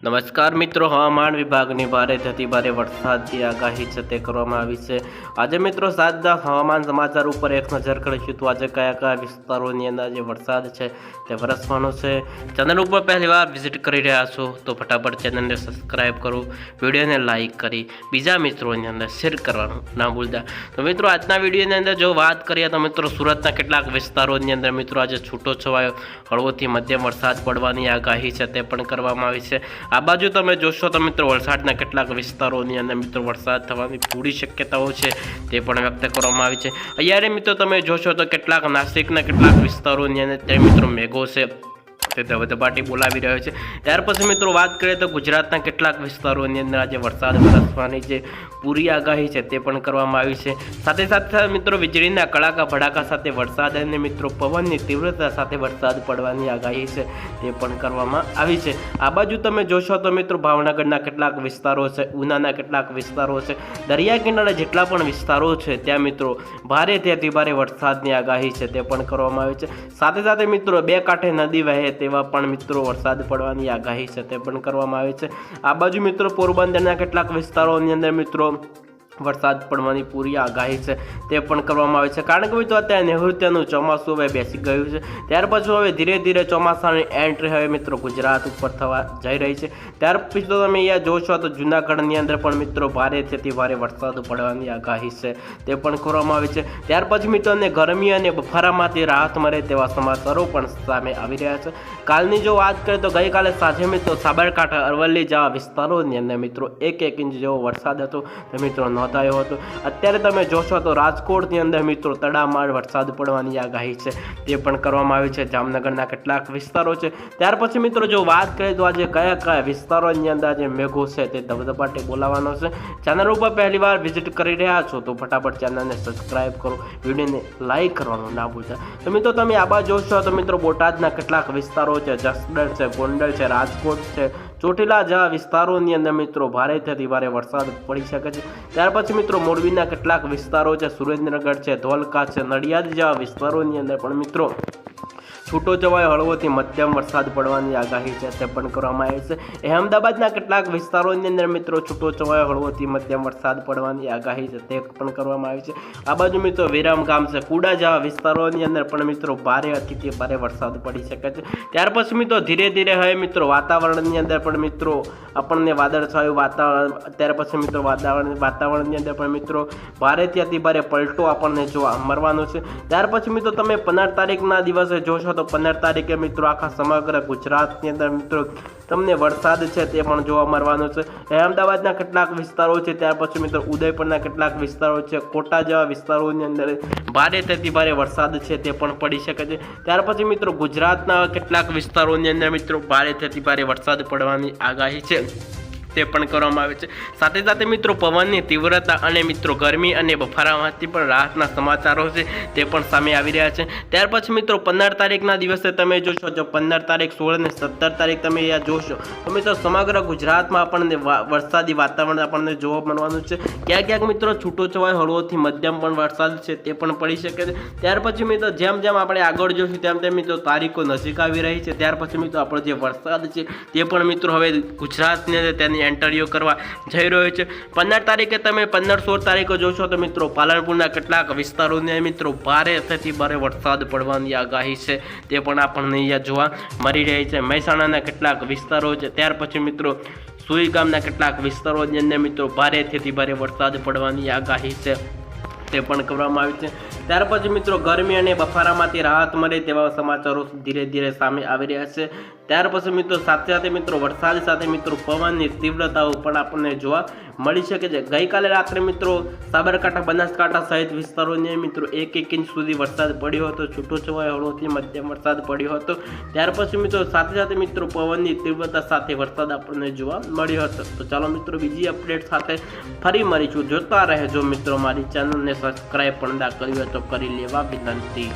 નમસ્કાર મિત્રો, હવામાન વિભાગની ભારે થતી ભારે વરસાદની આગાહી છે તે કરવામાં આવી છે. આજે મિત્રો સાતદા હવામાન સમાચાર ઉપર એક નજર કરીશું તો આજે કયા કયા વિસ્તારોની અંદર જે વરસાદ છે તે વરસવાનો છે. ચેનલ ઉપર પહેલી વાર વિઝિટ કરી રહ્યા છો તો ફટાફટ ચેનલને સબસ્ક્રાઇબ કરો, વિડીયોને લાઇક કરી, બીજા મિત્રોની અંદર શેર કરવાનું ના ભૂલતા. તો મિત્રો, આજના વિડીયોની અંદર જો વાત કરીએ તો મિત્રો, સુરતના કેટલાક વિસ્તારોની અંદર મિત્રો, આજે છૂટો છવાયો. હળવોથી મધ્યમ વરસાદ પડવાની આગાહી છે તે પણ કરવામાં આવી છે. આ બાજુ તમે જોશો તો મિત્રો વલસાડના કેટલાક વિસ્તારોની અંદર મિત્રો વરસાદ થવાની પૂરી શક્યતાઓ છે, તે પણ વ્યક્ત કરવામાં આવી છે. અત્યારે મિત્રો તમે જોશો તો કેટલાક નાસિકના કેટલાક વિસ્તારોની અંદર તે મિત્રો મેઘો છે. તે ધબધબાટી બોલાવી રહ્યો છે. ત્યાર પછી મિત્રો વાત કરીએ તો ગુજરાતના કેટલાક વિસ્તારોની અંદર આજે વરસાદ વરસવાની જે પૂરી આગાહી છે તે પણ કરવામાં આવી છે. સાથે સાથે મિત્રો વીજળીના કડાકા ભડાકા સાથે વરસાદ અને મિત્રો પવનની તીવ્રતા સાથે વરસાદ પડવાની આગાહી છે તે પણ કરવામાં આવી છે. આ બાજુ તમે જોશો તો મિત્રો ભાવનગરના કેટલાક વિસ્તારો છે, ઉનાના કેટલાક વિસ્તારો છે, દરિયા કિનારે જેટલા પણ વિસ્તારો છે, ત્યાં મિત્રો ભારે ત્યાંથી ભારે વરસાદની આગાહી છે તે પણ કરવામાં આવી છે. સાથે સાથે મિત્રો બે કાંઠે નદી વહે તેવા પણ મિત્રો વરસાદ પડવાની આગાહી છે તે પણ કરવામાં આવી છે. આ બાજુ મિત્રો પોરબંદરના કેટલાક વિસ્તારોની અંદર મિત્રો વરસાદ પડવાની પૂરી આગાહી છે તે પણ કરવામાં આવે છે. કારણ કે મિત્રો અત્યારે નૈઋત્યનું ચોમાસું હવે બેસી ગયું છે. ત્યાર પછી હવે ધીરે ધીરે ચોમાસાની એન્ટ્રી હવે મિત્રો ગુજરાત ઉપર થવા જઈ રહી છે. ત્યાર પછી તમે અહીંયા જોશો તો જૂનાગઢની અંદર પણ મિત્રો ભારેથી ભારે વરસાદ પડવાની આગાહી છે. તે પણ કરવામાં આવે છે. ત્યાર પછી મિત્રોને ગરમી અને બફારામાંથી રાહત મળે તેવા સમાચારો પણ સામે આવી રહ્યા છે. કાલની જો વાત કરીએ તો ગઈકાલે સાંજે મિત્રો સાબરકાંઠા અરવલ્લી જેવા વિસ્તારોની અંદર મિત્રો એક એક ઇંચ જેવો વરસાદ હતો. તે મિત્રો નોંધાયો હતો. અત્યારે તમે જોશો તો રાજકોટની અંદર મિત્રો તડામાર વરસાદ પડવાની આગાહી છે. તે પણ કરવામાં આવી છે. જામનગરના કેટલાક વિસ્તારો છે. ત્યાર પછી મિત્રો જો વાત કરીએ તો આજે કયા કયા વિસ્તારોની અંદર જે મેઘો છે તે ધબધબાટે બોલાવાનો છે. ચેનલ ઉપર પહેલી વાર વિઝિટ કરી રહ્યા છો તો ફટાફટ ચેનલને સબસ્ક્રાઈબ કરો. વિડીયોને લાઈક કરવાનું ના ભૂલતા. તો મિત્રો તમે આબા જોશો તો મિત્રો બોટાદના કેટલાક વિસ્તારો છે. જસદણ છે, ગોંડલ છે, રાજકોટ છે ચોટીલા જેવા વિસ્તારોની અંદર મિત્રો ભારેથી ભારે વરસાદ પડી શકે છે. ત્યાર પછી મિત્રો મોરબીના કેટલાક વિસ્તારો છે, સુરેન્દ્રનગર છે, ધોલકા છે, નડિયાદ જેવા વિસ્તારોની અંદર પણ મિત્રો છૂટો છવાયો હળવોથી મધ્યમ વરસાદ પડવાની આગાહી છે, તે પણ કરવામાં આવી છે. અહેમદાબાદના કેટલાક વિસ્તારોની અંદર મિત્રો છૂટો છવાયો હળવોથી મધ્યમ વરસાદ પડવાની આગાહી છે, તે પણ કરવામાં આવી છે. આ બાજુ મિત્રો વિરામ ગામ છે, કુડા જેવા વિસ્તારોની અંદર પણ મિત્રો ભારે અતિથી ભારે વરસાદ પડી શકે છે. ત્યાર પછી મિત્રો ધીરે ધીરે હવે મિત્રો વાતાવરણની અંદર પણ મિત્રો આપણને વાદળછાયું વાતાવરણ, ત્યાર પછી મિત્રો વાતાવરણ, વાતાવરણની અંદર પણ મિત્રો ભારેથી અતિ ભારે પલટો આપણને જોવા મળવાનો છે. ત્યાર પછી મિત્રો તમે પંદર તારીખના દિવસે જોશો તો પંદર તારીખે મિત્રો આખા સમગ્ર ગુજરાતની અંદર મિત્રો તમને વરસાદ છે તે પણ જોવા મળવાનો છે. અહેમદાબાદના કેટલાક વિસ્તારો છે, ત્યાર પછી મિત્રો ઉદયપુરના કેટલાક વિસ્તારો છે, કોટા જેવા વિસ્તારોની અંદર ભારે થતી ભારે વરસાદ છે તે પણ પડી શકે છે. ત્યાર પછી મિત્રો ગુજરાતના કેટલાક વિસ્તારોની અંદર મિત્રો ભારે થતી ભારે વરસાદ પડવાની આગાહી છે. તે પણ કરવામાં આવે છે. સાથે સાથે મિત્રો, પવનની તીવ્રતા અને મિત્રો, ગરમી અને બફારામાંથી પણ રાહતના સમાચારો છે, તે પણ સામે આવી રહ્યા છે. ત્યાર પછી મિત્રો, પંદર તારીખના દિવસે તમે જોશો જો પંદર તારીખ સોળ અને સત્તર તારીખ તમે અહીંયા જોશો, તો મિત્રો સમગ્ર ગુજરાતમાં આપણને વરસાદી વાતાવરણ આપણને જોવા મળવાનું છે. ક્યાંક ક્યાંક મિત્રો, છૂટો છવાય હળવોથી મધ્યમ પણ વરસાદ છે, તે પણ પડી શકે છે. ત્યાર પછી મિત્રો, જેમ જેમ આપણે આગળ જોઈશું તેમ તેમ મિત્રો, તારીખો નજીક આવી રહી છે. ત્યાર પછી મિત્રો, આપણો જે વરસાદ છે, તે પણ મિત્રો, હવે ગુજરાતની અંદર તેની એન્ટરીઓ કરવા જઈ રહ્યો છે. પંદર તારીખે તમે પંદર સોળ તારીખે જોશો તો મિત્રો પાલનપુરના કેટલાક વિસ્તારોને મિત્રો ભારે થતી ભારે વરસાદ પડવાની આગાહી છે. તે પણ આપણને અહીંયા જોવા મળી રહી છે. મહેસાણાના કેટલાક વિસ્તારો છે. ત્યાર પછી મિત્રો સુઈ ગામના કેટલાક વિસ્તારોની અંદર મિત્રો ભારેથી ભારે વરસાદ પડવાની આગાહી છે. તે પણ કરવામાં આવી છે. ત્યાર પછી મિત્રો ગરમી અને બફારામાંથી રાહત મળે તેવા સમાચારો ધીરે ધીરે સામે આવી રહ્યા છે. ત્યાર પછી મિત્રો સાથે સાથે મિત્રો વરસાદ સાથે મિત્રો પવનની તીવ્રતાઓ પણ આપણને જોવા મળી શકે છે. ગઈકાલે રાત્રે મિત્રો સાબરકાંઠા, બનાસકાંઠા સહિત વિસ્તારોને મિત્રો એક એક ઇંચ સુધી વરસાદ પડ્યો હતો. છૂટો છવાયો હળવોથી મધ્યમ વરસાદ પડ્યો હતો. ત્યાર પછી મિત્રો સાથે સાથે મિત્રો પવનની તીવ્રતા સાથે વરસાદ આપણને જોવા મળ્યો હતો. તો ચાલો મિત્રો બીજી અપડેટ સાથે ફરી મળીશું. જોતા રહેજો મિત્રો મારી ચેનલને સબસ્ક્રાઈબ પણ ના કરી હોય તો કરી લેવા વિનંતી.